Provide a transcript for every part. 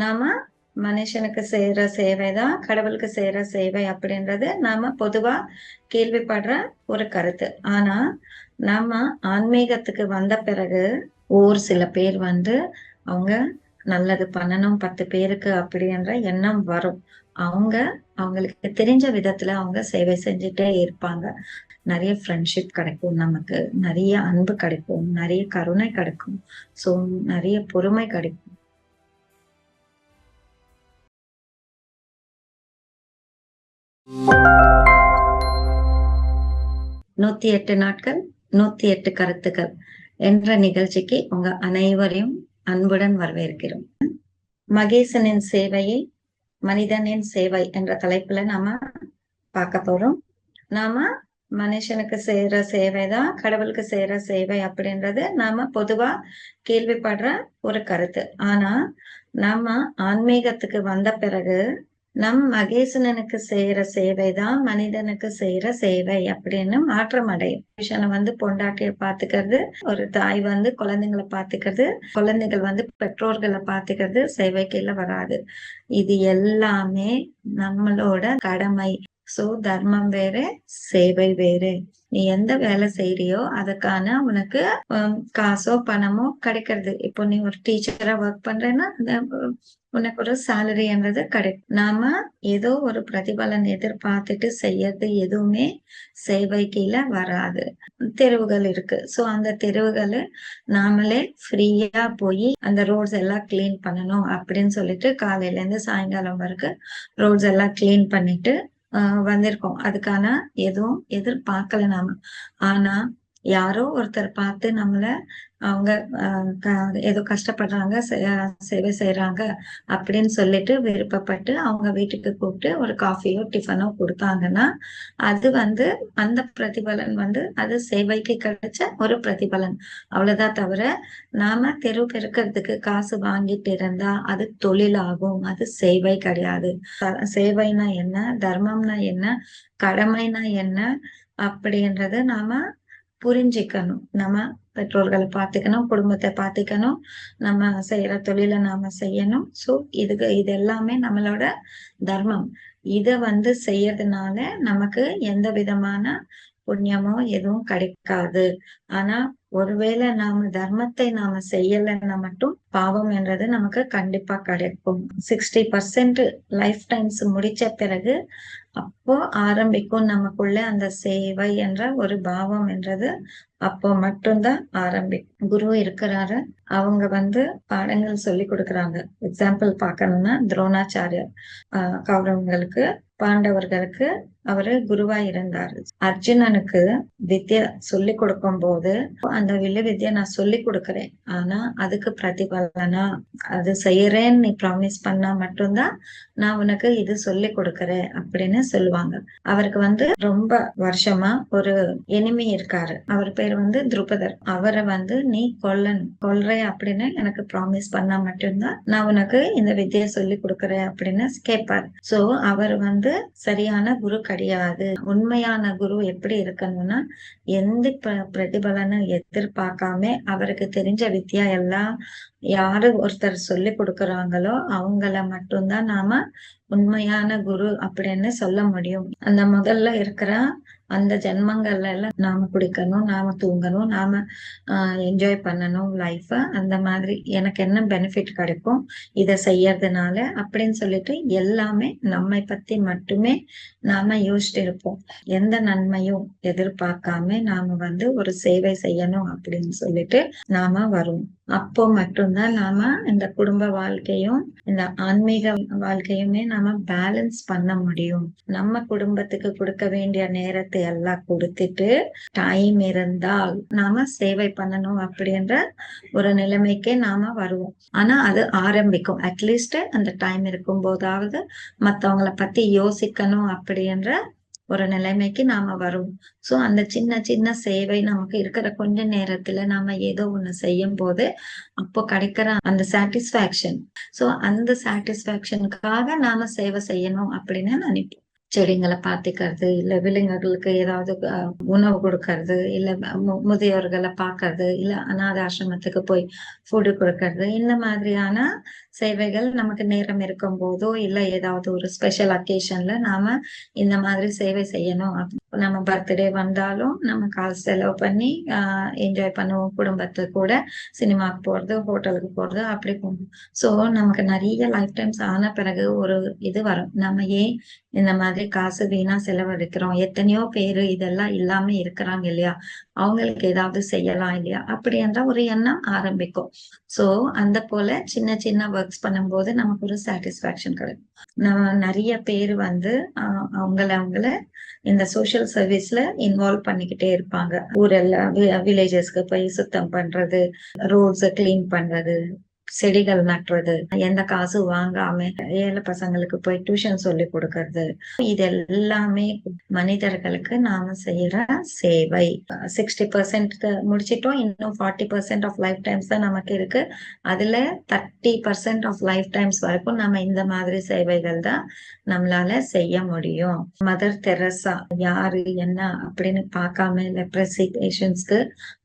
நாம மனுஷனுக்கு செய்யற சேவை தான் கடவுளுக்கு செய்யற சேவை அப்படின்றது நாம பொதுவா கேள்விப்படுற ஒரு கருத்து. ஆனா நாம ஆன்மீகத்துக்கு வந்த பிறகு ஒரு சில பேர் வந்து அவங்க நல்லது பண்ணணும் பத்து பேருக்கு அப்படின்ற எண்ணம் வரும். அவங்க அவங்களுக்கு தெரிஞ்ச விதத்துல அவங்க சேவை செஞ்சுட்டே இருப்பாங்க. நிறைய ஃப்ரெண்ட்ஷிப் கிடைக்கும் நமக்கு நிறைய அன்பு கிடைக்கும் நிறைய கருணை கிடைக்கும். ஸோ நிறைய பொறுமை கிடைக்கும். நூத்தி எட்டு நாட்கள் நூத்தி எட்டு கருத்துக்கள் என்ற நிகழ்ச்சிக்கு உங்க அனைவரையும் அன்புடன் வரவேற்கிறோம். மகேசனின் சேவையை மனிதனின் சேவை என்ற தலைப்புல நாம பார்க்க போறோம். நாம மனுஷனுக்கு செய்யற சேவை தான் கடவுளுக்கு செய்யற சேவை அப்படின்றது நாம பொதுவா கேள்விப்படுற ஒரு கருத்து. ஆனா நாம ஆன்மீகத்துக்கு வந்த பிறகு நம் மகேசனனுக்கு செய்யற சேவை தான் மனிதனுக்கு செய்யற சேவை அப்படின்னு மாற்றம் அடையும். புருஷனை வந்து பொண்டாட்டிய பாத்துக்கிறது ஒரு தாய் வந்து குழந்தைங்களை பாத்துக்கிறது குழந்தைகள் வந்து பெற்றோர்களை பாத்துக்கிறது சேவை கீழே வராது. இது எல்லாமே நம்மளோட கடமை. சோ தர்மம் வேற சேவை வேறு. நீ எந்த வேலை செய்யறியோ அதுக்கான உனக்கு காசோ பணமோ கிடைக்கிறது. இப்போ நீ ஒரு டீச்சரா ஒர்க் பண்றேன்னா உனக்கு ஒரு சேலரின்றது கிடைக்கும் நாம ஏதோ ஒரு பிரதிபலன் எதிர்பார்த்துட்டு செய்யறது எதுவுமே சேவை கீழே வராது. தெருவுகள் இருக்கு. சோ அந்த தெருவுகள் நாமளே ஃப்ரீயா போய் அந்த ரோட்ஸ் எல்லாம் கிளீன் பண்ணணும் அப்படின்னு சொல்லிட்டு காலையில இருந்து சாயங்காலம் வரைக்கும் ரோட்ஸ் எல்லாம் கிளீன் பண்ணிட்டு வந்திருக்கோம். அதுக்கான எதுவும் எதிர்பார்க்கல நாம. ஆனா யாரோ ஒருத்தர் பார்த்து நம்மள அவங்க ஏதோ கஷ்டப்படுறாங்க சேவை செய்யறாங்க அப்படின்னு சொல்லிட்டு விருப்பப்பட்டு அவங்க வீட்டுக்கு கூப்பிட்டு ஒரு காஃபியோ டிஃபனோ கொடுத்தாங்கன்னா அது வந்து அந்த பிரதிபலன் வந்து அது சேவைக்கு கிடைச்ச ஒரு பிரதிபலன். அவ்வளவுதான் தவிர நாம தெரு பெருக்கிறதுக்கு காசு வாங்கிட்டு இருந்தா அது தொழிலாகும் அது சேவை கிடையாது. சேவைனா என்ன தர்மம்னா என்ன கடமைனா என்ன அப்படின்றது நாம புரிஞ்சிக்கணும். நம்ம பெற்றோர்களை பார்த்துக்கணும் குடும்பத்தை பார்த்துக்கணும் நம்ம செய்யற தொழிலை நாம செய்யணும். சோ இதுக்கு இது எல்லாமே நம்மளோட தர்மம். இதை வந்து செய்யறதுனால நமக்கு எந்த விதமான புண்ணியமோ எதுவும் கிடைக்காது. ஆனா ஒருவேளை நாம தர்மத்தை நாம செய்யலைன்னா மட்டும் பாவம் என்றது நமக்கு கண்டிப்பா கிடைக்கும். சிக்ஸ்டி பர்சன்ட் லைஃப் டைம்ஸ் முடிச்ச பிறகு அப்போ ஆரம்பிக்கும் நமக்குள்ள அந்த சேவை என்ற ஒரு பாவம் என்றது அப்போ மட்டும்தான் ஆரம்பி. குரு இருக்கிறாரு. அவங்க வந்து பாடங்கள் சொல்லி கொடுக்குறாங்க. எக்ஸாம்பிள் பார்க்கணும்னா துரோணாச்சாரியர். கௌரவங்களுக்கு பாண்டவர்களுக்கு அவரு குருவா இருந்தாரு. அர்ஜுனனுக்கு வித்யா சொல்லி கொடுக்கும் போது அந்த வில்ல வித்யா நான் சொல்லி கொடுக்கறேன். ஆனா அதுக்கு பிரதிபலனா அது செய்யறேன்னு நீ ப்ராமிஸ் பண்ணா மட்டும்தான் நான் உனக்கு இது சொல்லி கொடுக்கறேன் அப்படின்னு சொல்லுவாங்க. அவருக்கு வந்து ரொம்ப வருஷமா ஒரு எனிமி இருக்காரு. அவர் பேர் வந்து துருபதர். அவரை வந்து நீ கொல்லணும். கொல்ற அப்படின்னு எனக்கு ப்ராமிஸ் பண்ணா மட்டும்தான் நான் உனக்கு இந்த வித்தியை சொல்லி கொடுக்கறேன் அப்படின்னு கேட்பார். சோ அவர் வந்து சரியான குரு கிடையாது. உண்மையான குரு எப்படி இருக்கணும்னா எந்த பிரதிபலனும் எதிர்பார்க்காம அவருக்கு தெரிஞ்ச வித்தியா எல்லாம் யாரு ஒருத்தர் சொல்லி கொடுக்கறாங்களோ அவங்கள மட்டும்தான் நாம உண்மையான குரு அப்படின்னு சொல்ல முடியும். அந்த முதல்ல இருக்கிற அந்த ஜென்மங்கள்ல எல்லாம் நாம குடிக்கணும் நாம தூங்கணும் நாம என்ஜாய் பண்ணணும் லைஃப அந்த மாதிரி எனக்கு என்ன பெனிஃபிட் கிடைக்கும்? இதை செய்யறதுனால அப்படின்னு சொல்லிட்டு எல்லாமே நம்மை பத்தி மட்டுமே நாம யோசிச்சுட்டு இருப்போம். எந்த நன்மையும் எதிர்பார்க்காம நாம வந்து ஒரு சேவை செய்யணும் அப்படின்னு சொல்லிட்டு நாம வரும். அப்போ மட்டும்தான் நாம இந்த குடும்ப வாழ்க்கையும் இந்த ஆன்மீக வாழ்க்கையுமே நாம பேலன்ஸ் பண்ண முடியும். நம்ம குடும்பத்துக்கு கொடுக்க வேண்டிய நேரத்தை எல்லாம் கொடுத்துட்டு டைம் இருந்தால் நாம சேவை பண்ணணும் அப்படின்ற ஒரு நிலைமைக்கே நாம வருவோம். ஆனா அது ஆரம்பிக்கும். அட்லீஸ்ட் அந்த டைம் இருக்கும் போதாவது மத்தவங்களை பத்தி யோசிக்கணும் அப்படின்ற ஒரு நிலைமைக்கு நாம வருவோம். சோ அந்த சின்ன சின்ன சேவை நமக்கு இருக்கிற கொஞ்ச நேரத்துல நாம ஏதோ ஒண்ணு செய்யும் போது அப்போ கிடைக்கிற அந்த சாட்டிஸ்ஃபேக்ஷன் சோ அந்த சாட்டிஸ்ஃபேக்ஷனுக்காக நாம சேவை செய்யணும் அப்படின்னு நினைப்போம். செடிங்களை பாத்துக்கிறது இல்ல விலங்குகளுக்கு ஏதாவது உணவு கொடுக்கறது இல்ல முதியோர்களை பாக்குறது இல்ல அநாத ஆசிரமத்துக்கு போய் ஃபுட்டு கொடுக்கறது இந்த மாதிரியான சேவைகள் நமக்கு நேரம் இருக்கும் போதோ இல்ல ஏதாவது ஒரு ஸ்பெஷல் அக்கேஷன்ல நாம இந்த மாதிரி சேவை செய்யணும். நம்ம பர்த்டே வந்தாலும் நம்ம காசு செலவு பண்ணி என்ஜாய் பண்ணுவோம். குடும்பத்து கூட சினிமாக்கு போறது ஹோட்டலுக்கு போறது அப்படி போகும். சோ நமக்கு நிறைய லைஃப் டைம்ஸ் ஆன பிறகு ஒரு இது வரும். நம்ம ஏன் இந்த மாதிரி காசு வீணா செலவழிக்கிறோம்? எத்தனையோ பேரு இதெல்லாம் இல்லாம இருக்கிறாங்க இல்லையா? அவங்களுக்கு ஏதாவது செய்யலாம் இல்லையா? அப்படி என்ற ஒரு எண்ணம் ஆரம்பிக்கும். சோ அந்த போல சின்ன சின்ன ஒர்க்ஸ் பண்ணும்போது நமக்கு ஒரு சாட்டிஸ்ஃபேக்ஷன் கிடைக்கும். நம்ம நிறைய பேர் வந்து ஆஹ் அவங்கள அவங்கள இந்த சோஷியல் சர்வீஸ்ல இன்வால்வ் பண்ணிக்கிட்டே இருப்பாங்க. ஊரெல்லாம் வில்லேஜஸ்க்கு போய் சுத்தம் பண்றது ரோட்ஸை கிளீன் பண்றது செடிகள் நட்டுறது எந்த காசு வாங்காம ஏழை பசங்களுக்கு போய் டியூஷன் சொல்லி கொடுக்கறது இது எல்லாமே மனிதர்களுக்கு நாம செய்யற சேவை. சிக்ஸ்டி பர்சன்ட் முடிச்சிட்டோம் இன்னும் forty percent of life times தான் நமக்கு இருக்கு. அதுல thirty percent of life times வரைக்கும் நம்ம இந்த மாதிரி சேவைகள் தான் நம்மளால செய்ய முடியும். மதர் தெரசா யாரு என்ன அப்படின்னு பார்க்காம லெப்ரசி பேஷன்ஸ்க்கு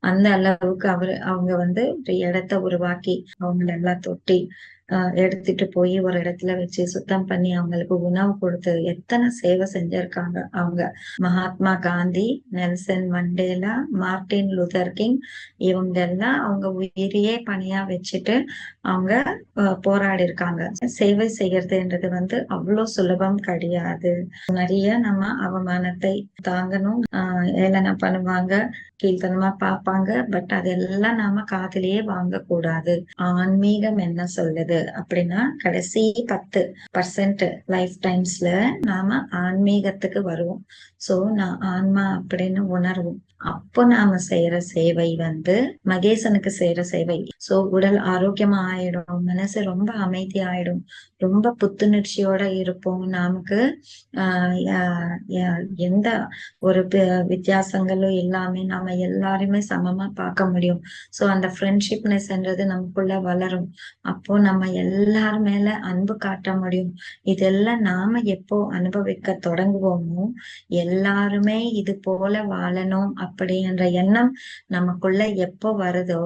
அந்த அளவுக்கு அவரு அவங்க வந்து ஒரு இடத்த உருவாக்கி அவங்கள எல்லாம் தொட்டி ஆஹ் எடுத்துட்டு போய் ஒரு இடத்துல வச்சு சுத்தம் பண்ணி அவங்களுக்கு உணவு கொடுத்து எத்தனை சேவை செஞ்சிருக்காங்க அவங்க. Mahatma Gandhi Nelson Mandela Martin Luther King இவங்க எல்லாம் அவங்க உயிரியே பணியா வச்சுட்டு அவங்க போராடி இருக்காங்க சேவை செய்யறதுன்றது வந்து அவ்வளவு சுலபம் கிடையாது. நிறைய நம்ம அவமானத்தை தாங்கணும். ஆஹ் ஏளனம் பண்ணுவாங்க கீழ்த்தனமா பார்ப்பாங்க பட் அதெல்லாம் நாம காதலியே வாங்க கூடாது ஆன்மீகம் என்ன சொல்லுது? அப்படின்னா கடைசி பத்து பர்சன்ட் லைஃப் டைம்ஸ்ல நாம ஆன்மீகத்துக்கு வருவோம். சோ நான் ஆன்மா அப்படின்னு உணர்வோம். அப்போ நாம செய்யற சேவை வந்து மகேசனுக்கு செய்யற சேவை. சோ உடல் ஆரோக்கியமா ஆயிடும் மனசு ரொம்ப அமைதி ஆயிடும் ரொம்ப புத்துணர்ச்சியோட இருப்போம். நமக்கு ஆஹ் எந்த ஒரு வித்தியாசங்களும் எல்லாமே நாம எல்லாருமே சமமா பார்க்க முடியும். சோ அந்த ஃப்ரெண்ட்ஷிப்னஸ்ன்றது நமக்குள்ள வளரும். அப்போ நம்ம எல்லார் மேல அன்பு காட்ட முடியும். இதெல்லாம் நாம எப்போ அனுபவிக்க தொடங்குவோமோ எல்லாருமே இது போல வாழணும் அப்படின்ற எண்ணம் நமக்குள்ள எப்போ வருதோ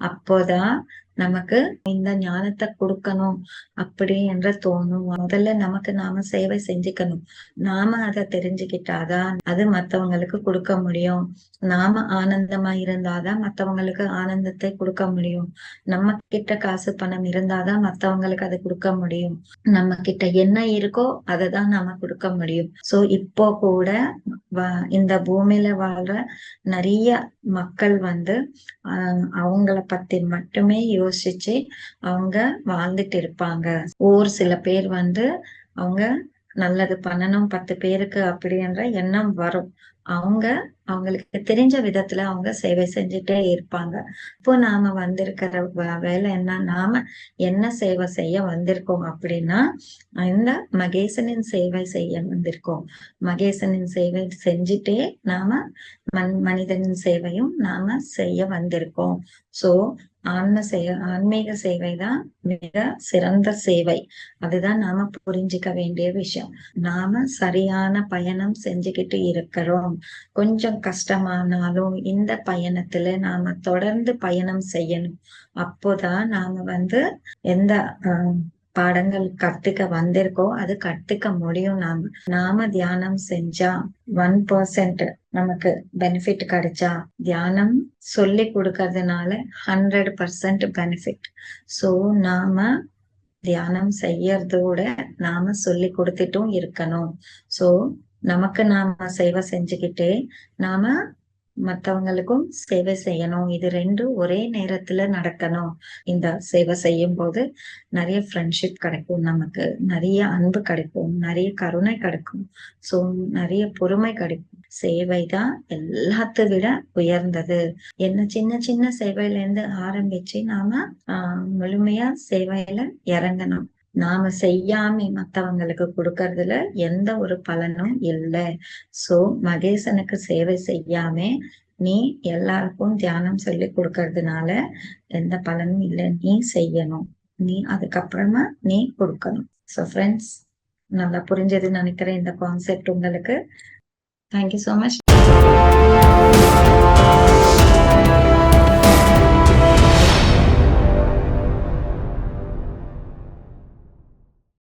அப்போதான் நமக்கு இந்த ஞானத்தை கொடுக்கணும் அப்படி என்று தோணும். முதல்ல நமக்கு நாம சேவை செஞ்சுக்கணும். நாம அதை தெரிஞ்சுக்கிட்டாதான் அது மத்தவங்களுக்கு கொடுக்க முடியும். நாம ஆனந்தமா இருந்தாதான் மத்தவங்களுக்கு ஆனந்தத்தை கொடுக்க முடியும். நம்ம கிட்ட காசு பணம் இருந்தாதான் மத்தவங்களுக்கு அதை கொடுக்க முடியும். நம்ம கிட்ட என்ன இருக்கோ அதை தான் நாம கொடுக்க முடியும். சோ இப்போ கூட இந்த பூமியில வாழ்ற நிறைய மக்கள் வந்து ஆஹ் அவங்கள பத்தி மட்டுமே யோசிச்சு அவங்க வாழ்ந்துட்டு இருப்பாங்க. ஒரு சில பேர் வந்து அவங்க நல்லது பண்ணணும் பத்து பேருக்கு அப்படின்ற எண்ணம் வரும். அவங்க அவங்களுக்கு தெரிஞ்ச விதத்துல அவங்க சேவை செஞ்சுட்டே இருப்பாங்க. இப்போ நாம வந்திருக்கிற வேலை என்ன? நாம என்ன சேவை செய்ய வந்திருக்கோம் அப்படின்னா இந்த மகேசனின் சேவை செய்ய வந்திருக்கோம். மகேசனின் சேவை செஞ்சுட்டே நாம மன் மனிதனின் சேவையும் நாம செய்ய வந்திருக்கோம். சோ ஆன்ம சேவை ஆன்மீக சேவை தான் மிக சிறந்த சேவை. அதுதான் நாம புரிஞ்சுக்க வேண்டிய விஷயம். நாம சரியான பயணம் செஞ்சுக்கிட்டு இருக்கிறோம். கொஞ்சம் கஷ்டமானாலும் இந்த பயணத்துல நாம தொடர்ந்து பயணம் செய்யணும். அப்போதான் நாம வந்து எந்த பாடங்கள் கத்துக்க வந்திருக்கோம் அது கத்துக்க முடியும் நாம. நாம தியானம் செஞ்சா ஒன் பர்சன்ட் நமக்கு பெனிஃபிட் கிடைச்சா தியானம் சொல்லி கொடுக்கறதுனால ஹண்ட்ரட் பர்சன்ட் பெனிஃபிட் சோ நாம தியானம் செய்யறதோட நாம சொல்லி கொடுத்துட்டும் இருக்கணும். சோ நமக்கு நாம சேவை செஞ்சுக்கிட்டே நாம மத்தவங்களுக்கும் சேவை செய்யணும். இது ரெண்டும் ஒரே நேரத்துல நடக்கணும். இந்த சேவை செய்யும் போது நிறைய ஃப்ரெண்ட்ஷிப் கிடைக்கும் நமக்கு. நிறைய அன்பு கிடைக்கும். நிறைய கருணை கிடைக்கும். சோ நிறைய பொறுமை கிடைக்கும். சேவை தான் எல்லாத்த விட உயர்ந்தது. என்ன சின்ன சின்ன சேவையில இருந்து ஆரம்பிச்சு நாம ஆஹ் முழுமையா சேவையில இறங்கணும். நாம செய்யாம மத்தவங்களுக்கு கொடுக்கறதுல எந்த ஒரு பலனும் இல்லை. சோ மகேசனுக்கு சேவை செய்யாம நீ எல்லாருக்கும் தியானம் சொல்லி கொடுக்கறதுனால எந்த பலனும் இல்லை. நீ செய்யணும். நீ அதுக்கப்புறமா நீ கொடுக்கணும். சோ ஃப்ரெண்ட்ஸ் நல்லா புரிஞ்சதுன்னு நினைக்கிறேன் இந்த கான்செப்ட் உங்களுக்கு. Thank you so much